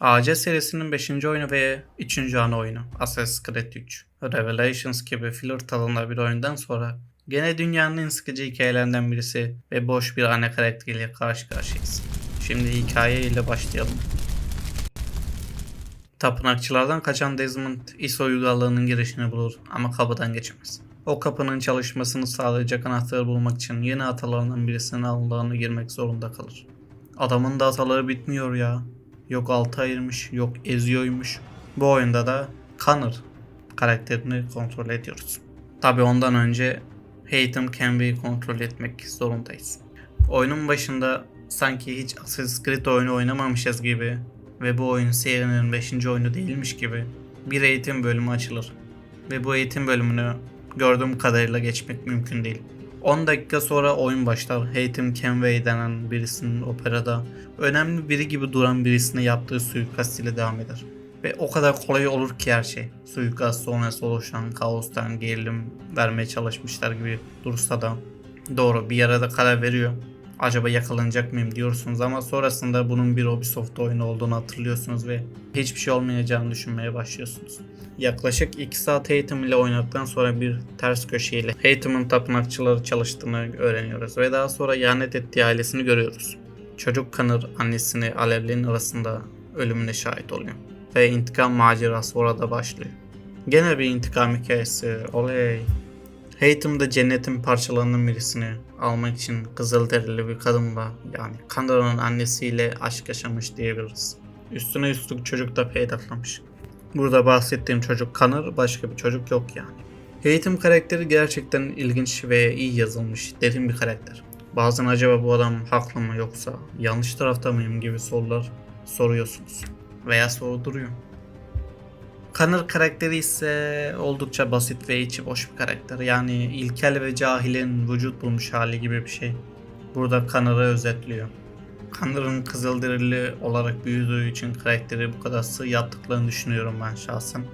AC serisinin 5. oyunu ve 3. ana oyunu Assassin's Creed 3. Revelations gibi filler tadında bir oyundan sonra gene dünyanın en sıkıcı hikayelerinden birisi ve boş bir ana karakteriyle karşı karşıyayız. Şimdi hikaye ile başlayalım. Tapınakçılardan kaçan Desmond ISO uygarlığının girişini bulur ama kapıdan geçemez. O kapının çalışmasını sağlayacak anahtarı bulmak için yeni atalarından birisinin alnlarına girmek zorunda kalır. Adamın da ataları bitmiyor ya. Yok altı ayırmış, yok eziyormuş. Bu oyunda da Connor karakterini kontrol ediyoruz. Tabi ondan önce Haytham Canby'yi kontrol etmek zorundayız. Oyunun başında sanki hiç Assassin's Creed oyunu oynamamışız gibi ve bu oyun serinin 5. oyunu değilmiş gibi bir eğitim bölümü açılır. Ve bu eğitim bölümünü gördüğüm kadarıyla geçmek mümkün değil. 10 dakika sonra oyun başlar. Haytham Kenway denen birisinin operada önemli biri gibi duran birisine yaptığı suikast ile devam eder. Ve o kadar kolay olur ki her şey. Suikast sonrası oluşan kaostan gerilim vermeye çalışmışlar gibi dursa da doğru bir yere de karar veriyor. Acaba yakalanacak mıyım diyorsunuz ama sonrasında bunun bir Ubisoft oyunu olduğunu hatırlıyorsunuz ve hiçbir şey olmayacağını düşünmeye başlıyorsunuz. Yaklaşık 2 saat Haytham ile oynadıktan sonra bir ters köşeyle Haytham'ın tapınakçıları çalıştığını öğreniyoruz ve daha sonra ihanet ettiği ailesini görüyoruz. Çocuk kanır annesini alevlerin arasında ölümüne şahit oluyor ve intikam macerası orada başlıyor. Gene bir intikam hikayesi. Oley. Haytham da cennetin parçalarının birisini almak için kızılderili bir kadınla yani Kandara'nın annesiyle aşk yaşamış diyebiliriz. Üstüne üstlük çocuk da peydahlamış. Burada bahsettiğim çocuk Connor başka bir çocuk yok yani. Haytham karakteri gerçekten ilginç ve iyi yazılmış, derin bir karakter. Bazen acaba bu adam haklı mı yoksa yanlış tarafta mıyım gibi sorular soruyorsunuz veya sorduruyor. Connor karakteri ise oldukça basit ve içi boş bir karakter. Yani ilkel ve cahilin vücut bulmuş hali gibi bir şey. Burada Connor'ı özetliyor. Connor'ın kızılderili olarak büyüdüğü için karakteri bu kadar sığ yaptıklarını düşünüyorum ben şahsen.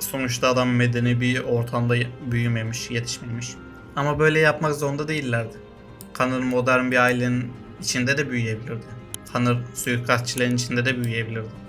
Sonuçta adam medeni bir ortamda büyümemiş, yetişmemiş. Ama böyle yapmak zorunda değillerdi. Connor modern bir ailenin içinde de büyüyebilirdi. Connor suikastçilerin içinde de büyüyebilirdi.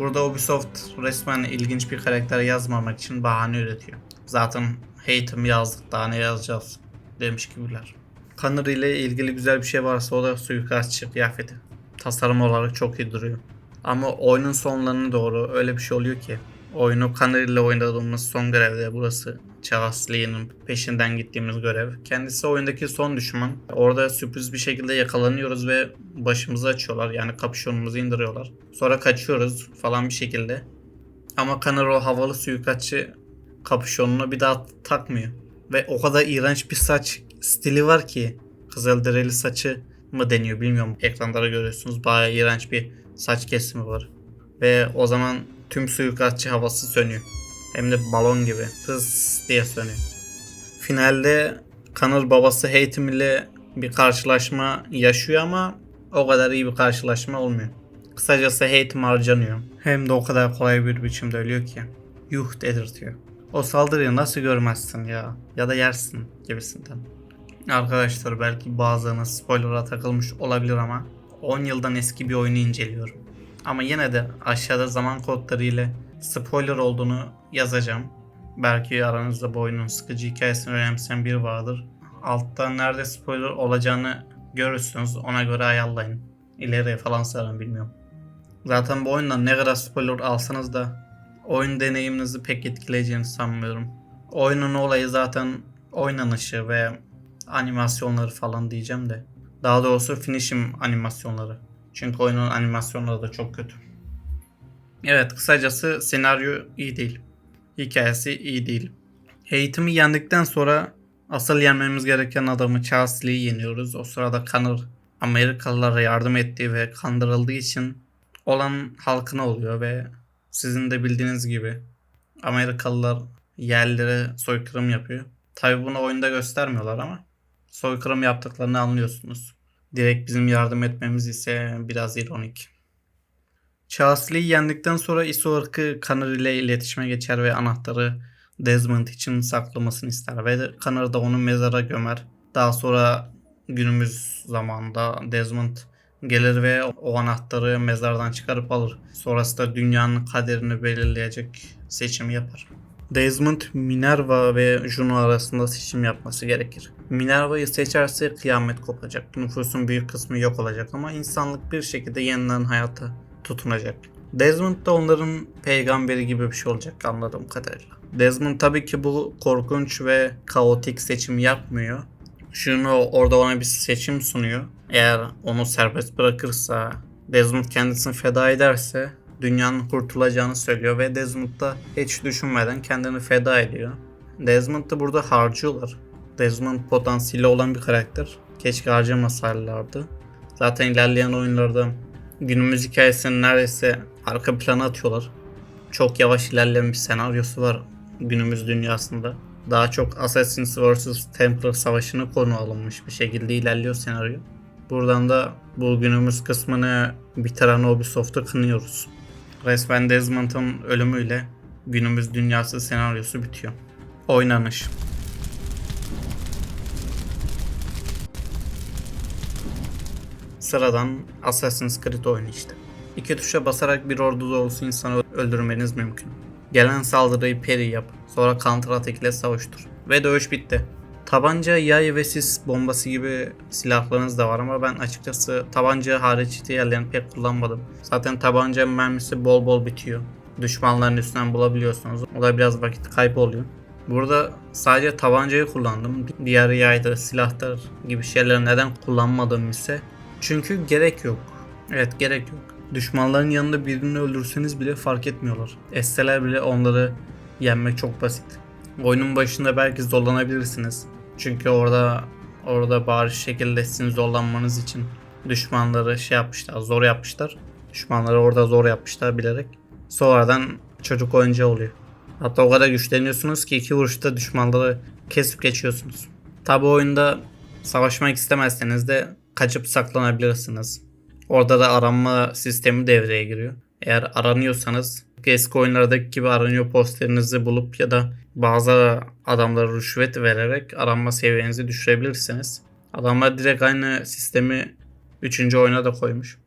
Burada Ubisoft resmen ilginç bir karakter yazmamak için bahane üretiyor. Zaten Haytham yazdık daha ne yazacağız demiş gibiler. Connor ile ilgili güzel bir şey varsa o da suikastçı kıyafeti. Tasarım olarak çok iyi duruyor. Ama oyunun sonlarına doğru öyle bir şey oluyor ki oyunu Connor ile oynadığımız son görevde burası Charles Lee'nin peşinden gittiğimiz görev. Kendisi oyundaki son düşman. Orada sürpriz bir şekilde yakalanıyoruz ve başımızı açıyorlar. Yani kapüşonumuzu indiriyorlar. Sonra kaçıyoruz falan bir şekilde. Ama Connor o havalı suikastçı kapüşonunu bir daha takmıyor. Ve o kadar iğrenç bir saç stili var ki kızılderili saçı mı deniyor bilmiyorum. Ekranlara görüyorsunuz bayağı iğrenç bir saç kesimi var. Ve o zaman tüm suikastçı havası sönüyor. Hem de balon gibi hız diye sönüyor. Finalde Connor babası Haytham ile bir karşılaşma yaşıyor ama o kadar iyi bir karşılaşma olmuyor. Kısacası Haytham harcanıyor. Hem de o kadar kolay bir biçimde ölüyor ki. Yuh dedirtiyor. O saldırıyı nasıl görmezsin ya? Ya da yersin gibisinden. Arkadaşlar belki bazılarınız spoiler'a takılmış olabilir ama 10 yıldan eski bir oyunu inceliyorum. Ama yine de aşağıda zaman kodları ile spoiler olduğunu yazacağım. Belki aranızda bu oyunun sıkıcı hikayesini önemseyen biri vardır. Altta nerede spoiler olacağını görürsünüz. Ona göre ayarlayın. İleriye falan sarın bilmiyorum. Zaten bu oyundan ne kadar spoiler alsanız da oyun deneyiminizi pek etkileyeceğini sanmıyorum. Oyunun olayı zaten oynanışı ve animasyonları falan diyeceğim de. Daha doğrusu finishim animasyonları. Çünkü oyunun animasyonları da çok kötü. Evet kısacası senaryo iyi değil. Hikayesi iyi değil. Eğitimi yendikten sonra asıl yenmemiz gereken adamı Charles Lee'yi yeniyoruz. O sırada Connor Amerikalılara yardım ettiği ve kandırıldığı için olan halkına oluyor ve sizin de bildiğiniz gibi Amerikalılar yerlere soykırım yapıyor. Tabi bunu oyunda göstermiyorlar ama soykırım yaptıklarını anlıyorsunuz. Direkt bizim yardım etmemiz ise biraz ironik. Charles Lee yendikten sonra ISO ırkı Connor ile iletişime geçer ve anahtarı Desmond için saklamasını ister ve Connor da onu mezara gömer. Daha sonra günümüz zamanında Desmond Gelir ve o anahtarı mezardan çıkarıp alır. Sonrasında dünyanın kaderini belirleyecek seçimi yapar. Desmond, Minerva ve Juno arasında seçim yapması gerekir. Minerva'yı seçerse kıyamet kopacak. Nüfusun büyük kısmı yok olacak ama insanlık bir şekilde yeniden hayata tutunacak. Desmond da onların peygamberi gibi bir şey olacak anladığım kadarıyla. Desmond tabii ki bu korkunç ve kaotik seçimi yapmıyor. Juno orada ona bir seçim sunuyor. Eğer onu serbest bırakırsa, Desmond kendisini feda ederse dünyanın kurtulacağını söylüyor ve Desmond da hiç düşünmeden kendini feda ediyor. Desmond'ı burada harcıyorlar. Desmond potansiyeli olan bir karakter. Keşke harcamasaylardı. Zaten ilerleyen oyunlarda günümüz hikayesini neredeyse arka plana atıyorlar. Çok yavaş ilerleyen bir senaryosu var günümüz dünyasında. Daha çok Assassin's vs. Templar savaşını konu alınmış bir şekilde ilerliyor senaryo. Buradan da bu günümüz kısmını bitiren Ubisoft'u kınıyoruz. Resmen Desmond'ın ölümüyle günümüz dünyası senaryosu bitiyor. Oynanış. Sıradan Assassin's Creed oyunu işte. İki tuşa basarak bir ordu dolusu insanı öldürmeniz mümkün. Gelen saldırıyı peri yap, sonra counter attack ile savuştur. Ve dövüş bitti. Tabanca, yay ve sis bombası gibi silahlarınız da var ama ben açıkçası tabanca hariç diğerlerini pek kullanmadım. Zaten tabanca mermisi bol bol bitiyor. Düşmanların üstünden bulabiliyorsunuz. O da biraz vakit kaybı oluyor. Burada sadece tabancayı kullandım. Diğer yaydır, silahtır gibi şeyleri neden kullanmadım ise çünkü gerek yok. Evet gerek yok. Düşmanların yanında birini öldürseniz bile fark etmiyorlar. Esseler bile onları yenmek çok basit. Oyunun başında belki zorlanabilirsiniz. Çünkü orada orada bariz şekilde sizin zorlanmanız için düşmanları şey yapmışlar, zor yapmışlar. Düşmanları orada zor yapmışlar bilerek. Sonradan çocuk oyuncağı oluyor. Hatta o kadar güçleniyorsunuz ki iki vuruşta düşmanları kesip geçiyorsunuz. Tabi oyunda savaşmak istemezseniz de kaçıp saklanabilirsiniz. Orada da aranma sistemi devreye giriyor. Eğer aranıyorsanız eski oyunlardaki gibi aranıyor posterinizi bulup ya da bazı adamlara rüşvet vererek aranma seviyenizi düşürebilirsiniz. Adamlar direkt aynı sistemi 3. oyuna da koymuş.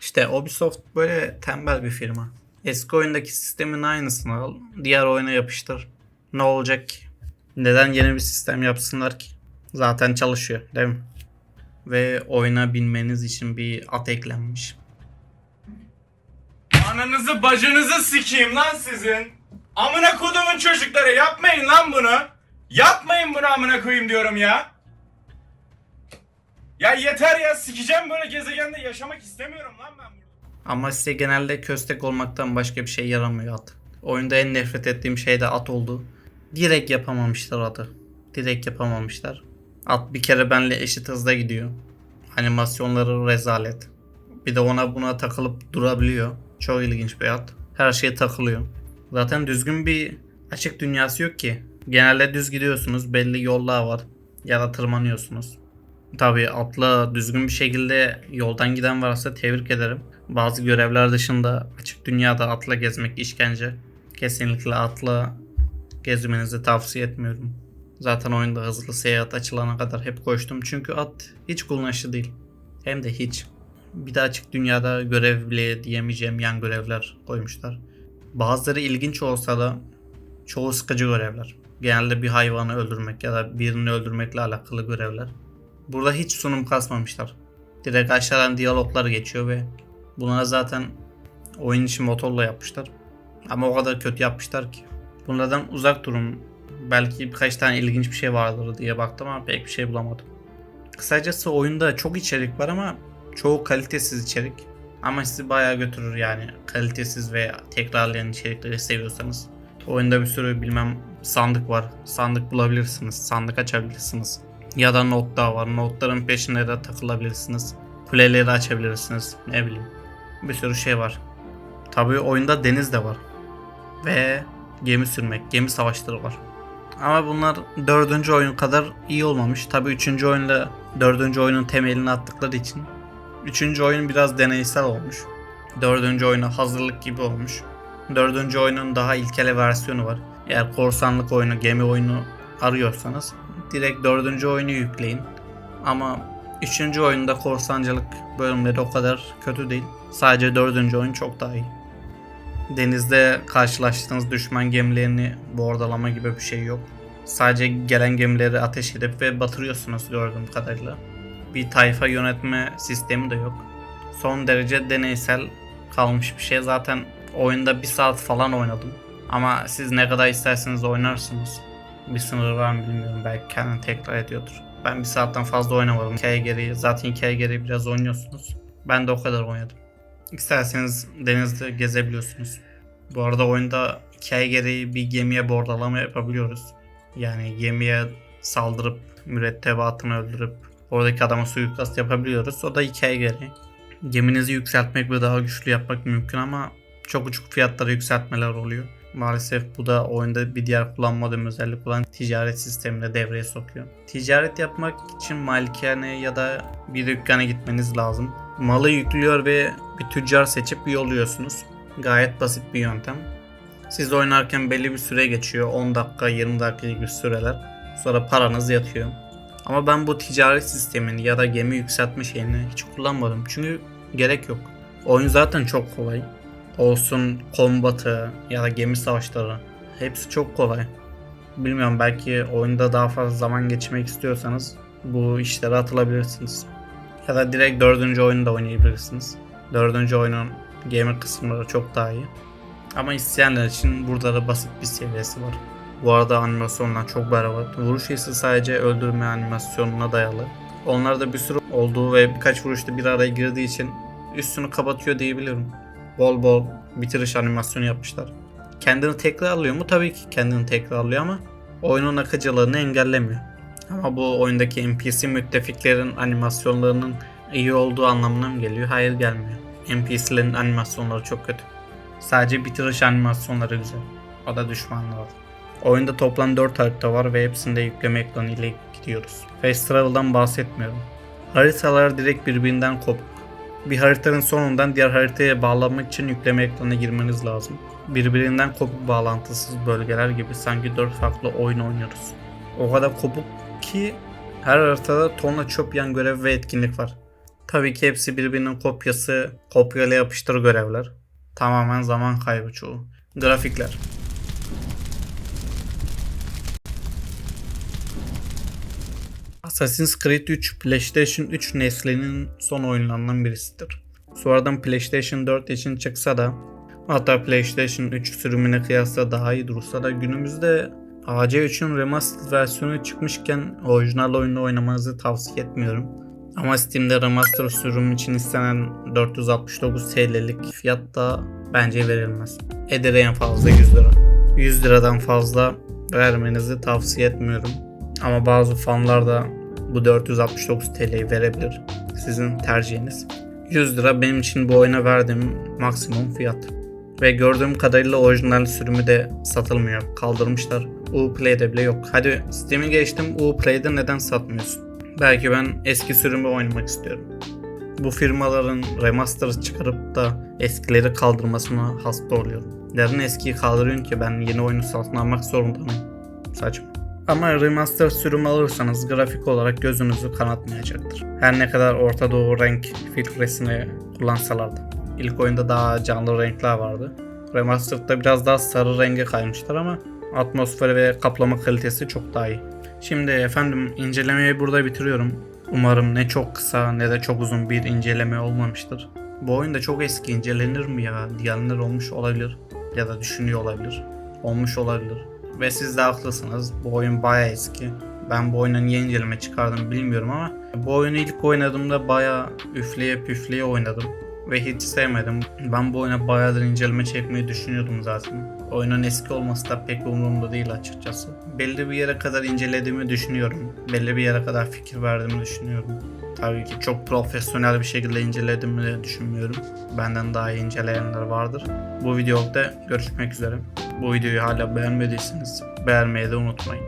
İşte Ubisoft böyle tembel bir firma. Eski oyundaki sistemin aynısını al, diğer oyuna yapıştır. Ne olacak? Neden yeni bir sistem yapsınlar ki? Zaten çalışıyor değil mi? Ve oyuna binmeniz için bir at eklenmiş. Ananızı bacınızı sikeyim lan sizin. Amına kodumun çocukları yapmayın lan bunu. Yapmayın bunu amına koyayım diyorum ya. Ya yeter ya sikeceğim böyle gezegende yaşamak istemiyorum lan ben burada. Ama size genelde köstek olmaktan başka bir şey yaramıyor at. Oyunda en nefret ettiğim şey de at oldu. Direkt yapamamışlar atı. Direkt yapamamışlar. At bir kere benle eşit hızda gidiyor. Animasyonları rezalet. Bir de ona buna takılıp durabiliyor. Çok ilginç bir at. Her şeye takılıyor. Zaten düzgün bir açık dünyası yok ki. Genelde düz gidiyorsunuz. Belli yollar var. Ya da tırmanıyorsunuz. Tabii atla düzgün bir şekilde yoldan giden varsa tebrik ederim. Bazı görevler dışında açık dünyada atla gezmek işkence. Kesinlikle atla gezmenizi tavsiye etmiyorum. Zaten oyunda hızlı seyahat açılana kadar hep koştum çünkü at hiç kullanışlı değil. Hem de hiç. Bir de açık dünyada görev bile diyemeyeceğim yan görevler koymuşlar. Bazıları ilginç olsa da çoğu sıkıcı görevler. Genelde bir hayvanı öldürmek ya da birini öldürmekle alakalı görevler. Burada hiç sunum kasmamışlar. Direkt aşağıdan diyaloglar geçiyor ve bunlara zaten oyun için motorla yapmışlar. Ama o kadar kötü yapmışlar ki. Bunlardan uzak durun. Belki birkaç tane ilginç bir şey vardır diye baktım ama pek bir şey bulamadım. Kısacası oyunda çok içerik var ama çoğu kalitesiz içerik. Ama sizi bayağı götürür yani kalitesiz ve tekrarlayan içerikleri seviyorsanız. Oyunda bir sürü bilmem sandık var. Sandık bulabilirsiniz. Sandık açabilirsiniz. Ya da not da var. Notların peşine de takılabilirsiniz. Kuleleri açabilirsiniz. Ne bileyim. Bir sürü şey var. Tabii oyunda deniz de var. Ve gemi sürmek, gemi savaşları var. Ama bunlar dördüncü oyun kadar iyi olmamış. Tabii üçüncü oyunda dördüncü oyunun temelini attıkları için. Üçüncü oyun biraz deneysel olmuş. Dördüncü oyuna hazırlık gibi olmuş. Dördüncü oyunun daha ilkele versiyonu var. Eğer korsanlık oyunu, gemi oyunu arıyorsanız direkt dördüncü oyunu yükleyin. Ama Üçüncü oyunda korsancılık bölümleri o kadar kötü değil. Sadece dördüncü oyun çok daha iyi. Denizde karşılaştığınız düşman gemilerini bordalama gibi bir şey yok. Sadece gelen gemileri ateş edip ve batırıyorsunuz gördüğüm kadarıyla. Bir tayfa yönetme sistemi de yok. Son derece deneysel kalmış bir şey. Zaten oyunda bir saat falan oynadım. Ama siz ne kadar isterseniz oynarsınız. Bir sınır var mı bilmiyorum. Belki kendini tekrar ediyordur. Ben bir saatten fazla oynamadım. Hikaye gereği. Zaten hikaye gereği biraz oynuyorsunuz. Ben de o kadar oynadım. İsterseniz denizde gezebiliyorsunuz. Bu arada oyunda hikaye gereği bir gemiye bordalama yapabiliyoruz. Yani gemiye saldırıp mürettebatını öldürüp oradaki adama suikast yapabiliyoruz. O da hikaye gereği. Geminizi yükseltmek ve daha güçlü yapmak mümkün ama çok uçuk fiyatlara yükseltmeler oluyor. Maalesef bu da oyunda bir diğer kullanmadığım özellik olan ticaret sistemini devreye sokuyor. Ticaret yapmak için malikane ya da bir dükkana gitmeniz lazım. Malı yüklüyor ve bir tüccar seçip yolluyorsunuz. Gayet basit bir yöntem. Siz oynarken belli bir süre geçiyor. 10 dakika, 20 dakika gibi süreler. Sonra paranız yatıyor. Ama ben bu ticaret sistemini ya da gemi yükseltme şeyini hiç kullanmadım. Çünkü gerek yok. Oyun zaten çok kolay. Olsun kombatı ya da gemi savaşları. Hepsi çok kolay. Bilmiyorum belki oyunda daha fazla zaman geçirmek istiyorsanız bu işlere atılabilirsiniz. Ya da direkt dördüncü oyunu da oynayabilirsiniz. Dördüncü oyunun gamer kısımları çok daha iyi. Ama isteyenler için burada da basit bir seviyesi var. Bu arada animasyonlar çok berbat. Vuruş hissi sadece öldürme animasyonuna dayalı. Onlar da bir sürü olduğu ve birkaç vuruşta bir araya girdiği için üstünü kapatıyor diyebilirim. Bol bol bitiriş animasyonu yapmışlar. Kendini tekrarlıyor mu? Tabii ki kendini tekrarlıyor ama oyunun akıcılığını engellemiyor. Ama bu oyundaki NPC müttefiklerin animasyonlarının iyi olduğu anlamına mı geliyor? Hayır gelmiyor. NPC'lerin animasyonları çok kötü. Sadece bitiriş animasyonları güzel. O da düşmanlar. Oyunda toplam 4 harita var ve hepsinde yükleme ekranı ile gidiyoruz. Fast Travel'dan bahsetmiyorum. Haritalar direkt birbirinden kopuk. Bir haritanın sonundan diğer haritaya bağlanmak için yükleme ekranına girmeniz lazım. Birbirinden kopuk bağlantısız bölgeler gibi sanki 4 farklı oyun oynuyoruz. O kadar kopuk ki her haritada tonla çöp yan görev ve etkinlik var. Tabii ki hepsi birbirinin kopyası, kopyala yapıştır görevler. Tamamen zaman kaybı çoğu. Grafikler. Assassin's Creed 3 PlayStation 3 neslinin son oyunlarından birisidir. Sonradan PlayStation 4 için çıksa da hatta PlayStation 3 sürümüne kıyasla daha iyi dursa da günümüzde AC3'ün remastered versiyonu çıkmışken orijinal oyunu oynamanızı tavsiye etmiyorum. Ama Steam'de remaster sürüm için istenen 469 TL'lik fiyat da bence verilmez. Eder en fazla 100 lira. 100 liradan fazla vermenizi tavsiye etmiyorum. Ama bazı fanlar da bu 469 TL'yi verebilir. Sizin tercihiniz. 100 lira benim için bu oyuna verdiğim maksimum fiyat. Ve gördüğüm kadarıyla orijinal sürümü de satılmıyor. Kaldırmışlar. Uplay'de bile yok. Hadi Steam'i geçtim. Uplay'de neden satmıyorsun? Belki ben eski sürümü oynamak istiyorum. Bu firmaların remaster çıkarıp da eskileri kaldırmasına hasta oluyorum. Neden eskiyi kaldırıyorsun ki ben yeni oyunu satın almak zorunda mıyım? Saçma. Ama remaster sürümü alırsanız grafik olarak gözünüzü kanatmayacaktır. Her ne kadar Orta Doğu renk filtresini kullansalar da. İlk oyunda daha canlı renkler vardı. Remastered'da biraz daha sarı renge kaymışlar ama atmosfer ve kaplama kalitesi çok daha iyi. Şimdi efendim incelemeyi burada bitiriyorum. Umarım ne çok kısa ne de çok uzun bir inceleme olmamıştır. Bu oyunda çok eski incelenir mi ya diyenler olmuş olabilir ya da düşünüyor olabilir. Olmuş olabilir. Ve siz de haklısınız. Bu oyun bayağı eski. Ben bu oyuna niye inceleme çıkardım bilmiyorum ama bu oyunu ilk oynadığımda bayağı üfleye püfleye oynadım. Ve hiç sevmedim. Ben bu oyuna bayağıdır inceleme çekmeyi düşünüyordum zaten. Oyunun eski olması da pek umurumda değil açıkçası. Belli bir yere kadar incelediğimi düşünüyorum. Belli bir yere kadar fikir verdiğimi düşünüyorum. Tabii ki çok profesyonel bir şekilde incelediğimi de düşünmüyorum. Benden daha iyi inceleyenler vardır. Bu videoda görüşmek üzere. Bu videoyu hala beğenmediyseniz beğenmeyi de unutmayın.